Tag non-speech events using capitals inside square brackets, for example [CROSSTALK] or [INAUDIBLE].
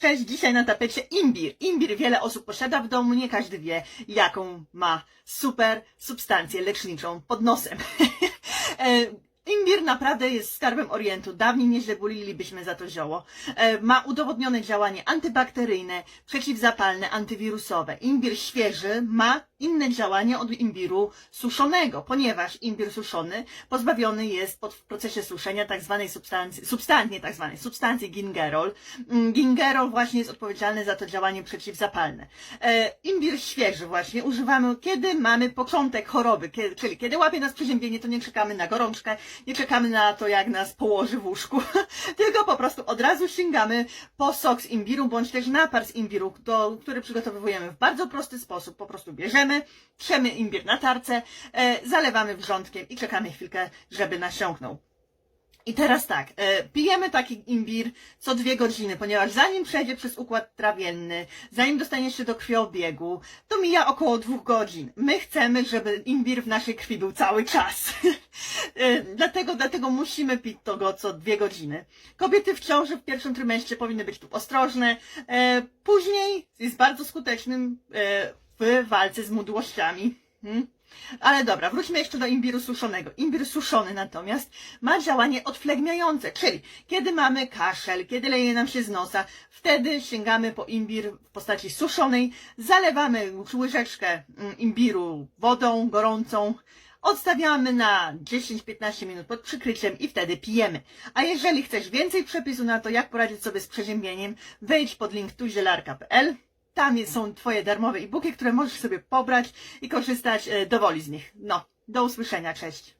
Cześć, dzisiaj na tapecie imbir. Imbir wiele osób posiada w domu, nie każdy wie, jaką ma super substancję leczniczą pod nosem. [LAUGHS] Imbir naprawdę jest skarbem Orientu. Dawniej nieźle bulilibyśmy za to zioło. E, Ma udowodnione działanie antybakteryjne, przeciwzapalne, antywirusowe. Imbir świeży ma inne działanie od imbiru suszonego, ponieważ imbir suszony pozbawiony jest pod, w procesie suszenia tak zwanej substancji, substancji, tak zwanej substancji gingerol. Mm, Gingerol właśnie jest odpowiedzialny za to działanie przeciwzapalne. E, imbir świeży właśnie używamy, kiedy mamy początek choroby, kiedy, czyli kiedy łapie nas przeziębienie, to nie czekamy na gorączkę, nie czekamy na to, jak nas położy w łóżku, [LAUGHS] tylko po prostu od razu sięgamy po sok z imbiru, bądź też napar z imbiru, do, który przygotowujemy w bardzo prosty sposób. Po prostu bierzemy, trzemy imbir na tarce, e, zalewamy wrzątkiem i czekamy chwilkę, żeby nasiąknął. I teraz tak, e, pijemy taki imbir co dwie godziny, ponieważ zanim przejdzie przez układ trawienny, zanim dostanie się do krwiobiegu, to mija około dwóch godzin. My chcemy, żeby imbir w naszej krwi był cały czas. [LAUGHS] E, dlatego, dlatego musimy pić to go co dwie godziny. Kobiety w ciąży w pierwszym trymestrze powinny być tu ostrożne. E, później jest bardzo skutecznym e, w walce z mdłościami. Hmm? Ale dobra, wróćmy jeszcze do imbiru suszonego. Imbir suszony natomiast ma działanie odflegmiające, czyli kiedy mamy kaszel, kiedy leje nam się z nosa, wtedy sięgamy po imbir w postaci suszonej, zalewamy łyżeczkę mm, imbiru wodą gorącą, odstawiamy na 10-15 minut pod przykryciem i wtedy pijemy. A jeżeli chcesz więcej przepisu na to, jak poradzić sobie z przeziębieniem, wejdź pod link tuzielarka.pl tam są Twoje darmowe e-booki, które możesz sobie pobrać i korzystać e, dowoli z nich. No, do usłyszenia, cześć.